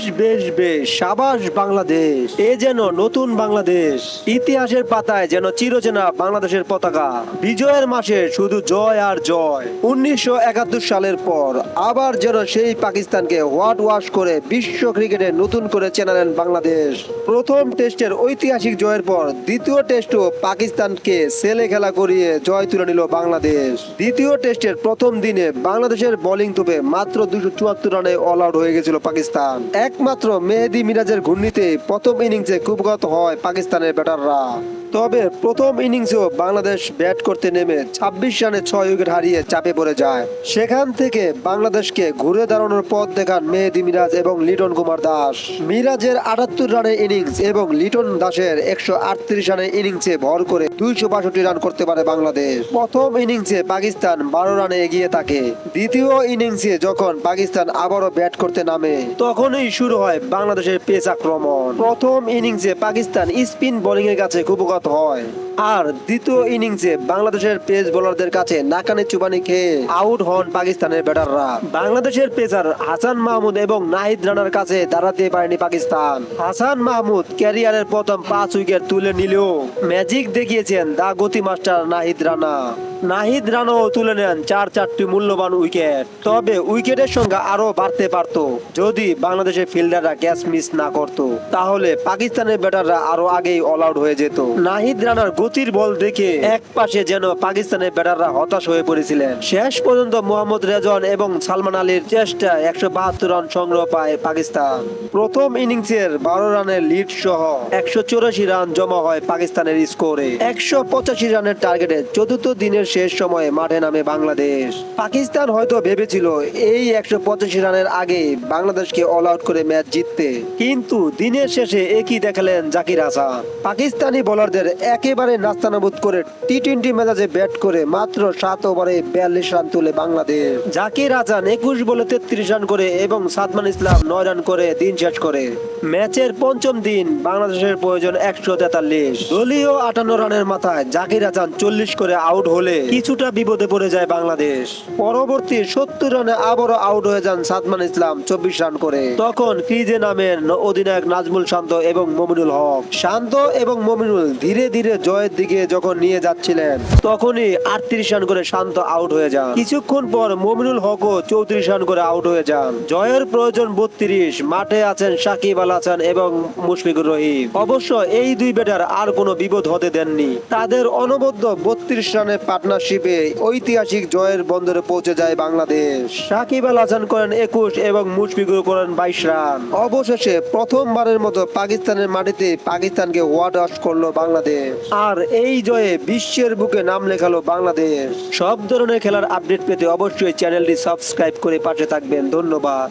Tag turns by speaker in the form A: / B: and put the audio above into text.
A: বেশ বেশ বেশ। সাবাস বাংলাদেশ। এ যেন নতুন বাংলাদেশ। ইতিহাসের পাতায় যেন চিরচেনা বাংলাদেশের পতাকা। বিজয়ের মাসে শুধু জয় আর জয়। উনিশশো একাত্তর সালের পর আবার যেন সেই পাকিস্তানকে হোয়াট ওয়াশ করে বিশ্ব ক্রিকেটে নতুন করে চেনালেন বাংলাদেশ। প্রথম টেস্টের ঐতিহাসিক জয়ের পর দ্বিতীয় টেস্টও পাকিস্তানকে সেলে খেলা করিয়ে জয় তুলে নিল বাংলাদেশ। দ্বিতীয় টেস্টের প্রথম দিনে বাংলাদেশের বোলিং তোপে মাত্র দুশো চুয়াত্তর রানে অল আউট হয়ে গেছিল পাকিস্তান। একমাত্র মেহেদি মিরাজের ঘূর্ণিতে প্রথম ইনিংসে কুপগত হয় পাকিস্তানের ব্যাটাররা। তবে প্রথম ইনিংসেও বাংলাদেশ ব্যাট করতে নেমে ছাব্বিশ রানে ছয় উইকেট হারিয়ে চাপে পড়ে যায়। সেখান থেকে বাংলাদেশকে ঘুরে দাঁড়ানোর পথ দেখান মেহেদি মিরাজ এবং লিটন কুমার দাস। মিরাজের আটাত্তর রানের ইনিংস এবং লিটন দাসের একশো আটত্রিশ রানের ইনিংসে ভর করে দুইশো বাষট্টি রান করতে পারে বাংলাদেশ। প্রথম ইনিংসে পাকিস্তান বারো রানে এগিয়ে থাকে। দ্বিতীয় ইনিংসে যখন পাকিস্তান আবারও ব্যাট করতে নামে, তখনই শুরু হয় বাংলাদেশের পেস আক্রমণ। প্রথম ইনিংসে পাকিস্তান স্পিন বোলিং এর কাছে কুপগত হয়। আর দ্বিতীয় ইনিংসে বাংলাদেশের পেস বোলারদের কাছে নাকানি চুবানি খেয়ে আউট হন পাকিস্তানের ব্যাটাররা। বাংলাদেশের পেসার হাসান মাহমুদ এবং নাহিদ রানার কাছে দাঁড়াতে পারেনি পাকিস্তান। হাসান মাহমুদ ক্যারিয়ারের প্রথম পাঁচ উইকেট তুলে নিলেও ম্যাজিক দেখিয়েছেন দা গতি মাস্টার নাহিদ রানা। নাহিদ রানাও তুলে নেন চার চারটি মূল্যবান উইকেট। তবে উইকেটের সংখ্যা আরও বাড়তে পারত। যদি বাংলাদেশের ফিল্ডাররা ক্যাচ মিস না করত, তাহলে পাকিস্তানের ব্যাটাররা আরও আগেই অল আউট হয়ে যেত। নাহিদ রানার গতির বল দেখে এক পাশে যেন পাকিস্তানের ব্যাটাররা হতাশ হয়ে পড়েছিলেন। শেষ পর্যন্ত মোহাম্মদ রেজন এবং সালমান আলীর চেষ্টা একশো বাহাত্তর রান সংগ্রহ পায় পাকিস্তান। প্রথম ইনিংসের বারো রানের লিড সহ একশো চৌরাশি রান জমা হয় পাকিস্তানের স্কোরে একশো পঁচাশি রানের টার্গেটে চতুর্থ দিনের শেষ সময়ে মাঠে নামে বাংলাদেশ। পাকিস্তান হয়তো ভেবেছিল এই একশো পঁচাশি রানের আগে বাংলাদেশকে অল আউট করে ম্যাচ জিততে। কিন্তু দিনের শেষে একই দেখালেন জাকির হাসান। পাকিস্তানি বোলারদের একেবারে নাস্তানাবুদ করে টি টোয়েন্টি মেজাজে ব্যাট করে মাত্র সাত ওভারে বিয়াল্লিশ রান তুলে বাংলাদেশ। জাকির হাসান একুশ বলে তেত্রিশ রান করে এবং সাদমান ইসলাম নয় রান করে দিন শেষ করে। ম্যাচের পঞ্চম দিন বাংলাদেশের প্রয়োজন একশো তেতাল্লিশ। দলীয় আটান্ন রানের মাথায় জাকির হাসান চল্লিশ করে আউট হলে কিছুটা বিপদে পড়ে যায় বাংলাদেশ। পরবর্তী সত্তর রানে আবারও আউট হয়ে যান সাদমান ইসলাম, চব্বিশ রান করে। তখন ক্রিজে নামেন অধিনায়ক নাজমুল শান্ত এবং মমিনুল হক। শান্ত এবং মমিনুল ধীরে ধীরে জয়ের দিকে যখন নিয়ে যাচ্ছিলেন, তখনই আটত্রিশ রান করে শান্ত আউট হয়ে যান। কিছুক্ষণ পর মমিনুল হকও চৌত্রিশ রান করে আউট হয়ে যান। জয়ের প্রয়োজন বত্রিশ, মাঠে আছেন সাকিব আল হাসান এবং মুশফিকুর রহিম। অবশ্য এই দুই ব্যাটার আর কোনো বিপদ হতে দেননি। তাদের অনবদ্য বত্রিশ রানের পার্টনারশিপে ঐতিহাসিক জয়ের বন্দরে পৌঁছে যায় বাংলাদেশ। সাকিব আল হাসান করেন একুশ এবং মুশফিকুর করেন বাইশ রান। অবশেষে প্রথমবারের মতো পাকিস্তানের মাটিতে পাকিস্তানকে ওয়াট আউট করল বাংলাদেশ। আর এই জয়ে বিশ্বের বুকে নাম লেখালো বাংলাদেশ। সব ধরনের খেলার আপডেট পেতে অবশ্যই চ্যানেলটি সাবস্ক্রাইব করে পাশে থাকবেন। ধন্যবাদ।